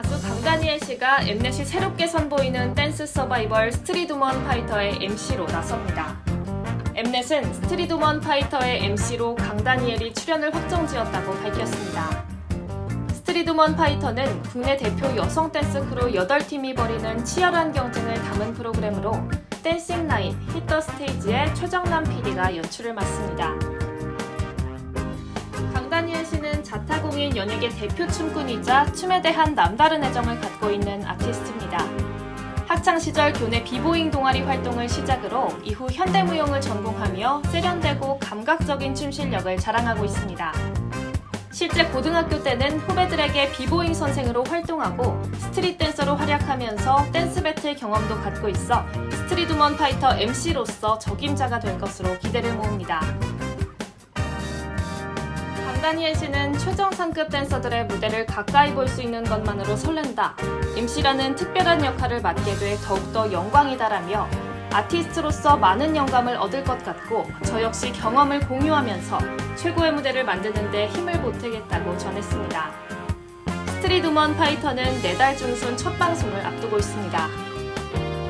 가수 강다니엘 씨가 엠넷이 새롭게 선보이는 댄스 서바이벌 스트리트먼 파이터의 MC로 나섭니다. 엠넷은 스트리트먼 파이터의 MC로 강다니엘이 출연을 확정지었다고 밝혔습니다. 스트리트먼 파이터는 국내 대표 여성 댄스 크루 8팀이 벌이는 치열한 경쟁을 담은 프로그램으로 댄싱 나인, 히터 스테이지의 최정남 PD가 연출을 맡습니다. 자타공인 연예계 대표 춤꾼이자 춤에 대한 남다른 애정을 갖고 있는 아티스트입니다. 학창 시절 교내 비보잉 동아리 활동을 시작으로 이후 현대무용을 전공하며 세련되고 감각적인 춤 실력을 자랑하고 있습니다. 실제 고등학교 때는 후배들에게 비보잉 선생으로 활동하고 스트릿 댄서로 활약하면서 댄스 배틀 경험도 갖고 있어 스트리트먼 파이터 MC로서 적임자가 될 것으로 기대를 모읍니다. 강다니엘 씨는 최정 상급 댄서들의 무대를 가까이 볼 수 있는 것만으로 설렌다. MC라는 특별한 역할을 맡게 돼 더욱더 영광이다라며 아티스트로서 많은 영감을 얻을 것 같고 저 역시 경험을 공유하면서 최고의 무대를 만드는데 힘을 보태겠다고 전했습니다. 스트리트먼 파이터는 내달 중순 첫 방송을 앞두고 있습니다.